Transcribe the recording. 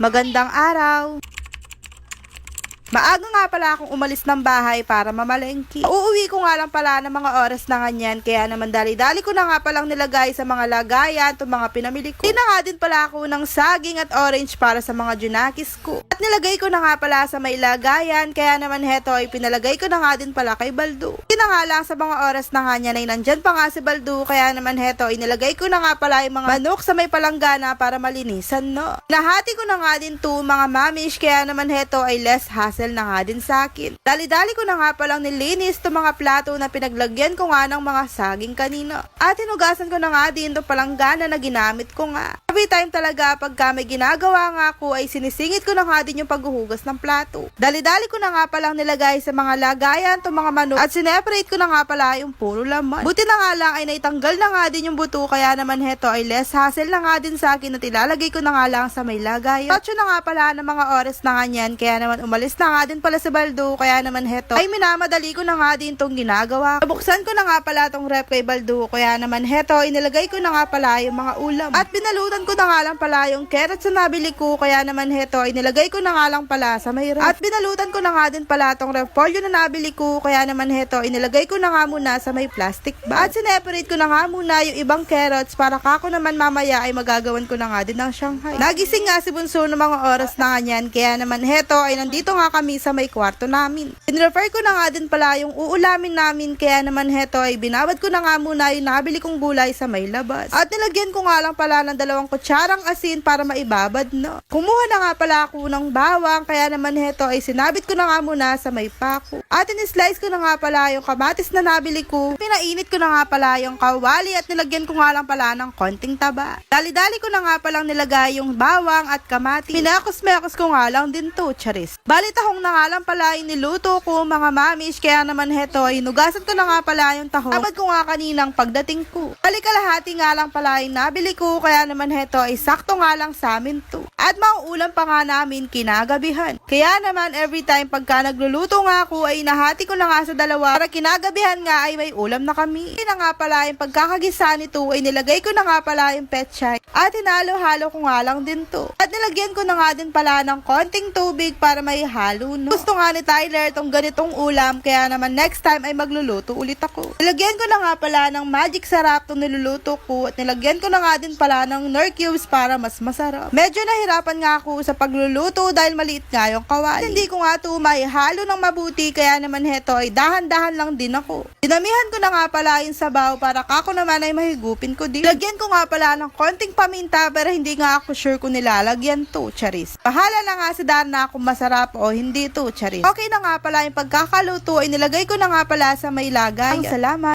Magandang araw! Maaga nga pala akong umalis ng bahay para mamalengke. Uuwi ko nga lang pala ng mga oras na ganyan, kaya naman dali-dali ko na nga palang nilagay sa mga lagayan itong mga pinamili ko. Di na nga din pala ako ng saging at orange para sa mga junakis ko. At nilagay ko na nga pala sa may lagayan, kaya naman heto ay pinalagay ko na nga din pala kay Baldo. Di na nga lang sa mga oras na ganyan ay nandyan pa nga si Baldo, kaya naman heto ay nilagay ko na nga pala yung mga manok sa may palanggana para malinisan, no? Nahati ko na nga din to mga mamish, kaya naman heto ay less hassle na nga din sa akin. Dali-dali ko na nga palang nilinis to mga plato na pinaglagyan ko nga ng mga saging kanina. At hinugasan ko na nga din to palanggana na ginamit ko nga. Every time talaga pagka may ginagawa nga ako ay sinisingit ko na nga din yung paghuhugas ng plato. Dali-dali ko na nga palang nilagay sa mga lagayan to mga manok at sineparate ko na nga pala yung puro laman. Buti na nga lang ay naitanggal na nga din yung buto kaya naman heto ay less hassle na nga din sa akin at ilalagay ko na nga lang sa may lagayan. Tatso na nga pala ng mga oras na nga niyan kaya naman umalis na nga din pala si Baldo kaya naman heto ay minamadali ko na nga din tong ginagawa. Buksan ko na nga pala tong rep kay Baldo kaya naman heto inilagay ko na nga pala yung mga ulam. At binalutan ko na nga lang pala yung carrots na nabili ko kaya naman heto inilagay ko na nga lang pala sa may ref. At binalutan ko na nga din pala tong repolyo na nabili ko kaya naman heto inilagay ko na nga muna sa may plastic bag. At sineparate ko na nga muna yung ibang carrots para kako naman mamaya ay magagawan ko na nga din ng Shanghai. Nagising nga si Bunso ng mga oras na ganyan kaya naman heto ay nandito nga kami sa may kwarto namin. Inrefer ko na nga din pala yung uulamin namin kaya naman heto ay binabad ko na nga muna yung nabili kong gulay sa may labas. At nilagyan ko nga lang pala ng dalawang kutsarang asin para maibabad no. Kumuha na nga pala ako ng bawang kaya naman heto ay sinabit ko na nga muna sa may pako. At in-slice ko na nga pala yung kamatis na nabili ko. Pinainit ko na nga pala yung kawali at nilagyan ko nga lang pala ng konting taba. Dali-dali ko na nga palang nilagay yung bawang at kamatis. Minakos-mekos ko nga lang din to, charis. Balit akong na nga lang pala yung ko mga mamish kaya naman heto ay nugasan ko na nga pala yung tahong. Abad ko nga kaninang pagdating ko. Balikalahati nga lang pala yung nabili ko kaya naman heto ay sakto nga lang sa amin to. At mauulam pa nga namin kinagabihan. Kaya naman every time pagka nagluluto nga ako ay nahati ko na nga sa dalawa para kinagabihan nga ay may ulam na kami. Kaya nga pala yung pagkakagisa nito ay nilagay ko na nga pala yung petchay at hinalo-halo ko nga lang din to. At nilagyan ko na nga din pala ng konting tubig para may halo no. Gusto nga ni Tyler tong ganitong ulam kaya naman next time ay magluluto ulit ako. Nilagyan ko na nga pala ng magic sarap tong niluluto ko at nilagyan ko na nga din pala ng nor cubes para mas masarap. Medyo nahirapan nga ako sa pagluluto dahil maliit nga yung kawali. Hindi ko nga to may halo ng mabuti kaya naman heto ay dahan-dahan lang din ako. Dinamihan ko na nga pala yung sabaw para kako naman ay mahigupin ko din. Lagyan ko nga pala ng konting paminta pero hindi nga ako sure kung nilalagyan to, charis. Bahala na nga si Darna kung masarap o hindi to, charis. Okay na nga pala yung pagkakaluto ay nilagay ko na nga pala sa may lagay. Ang salamat.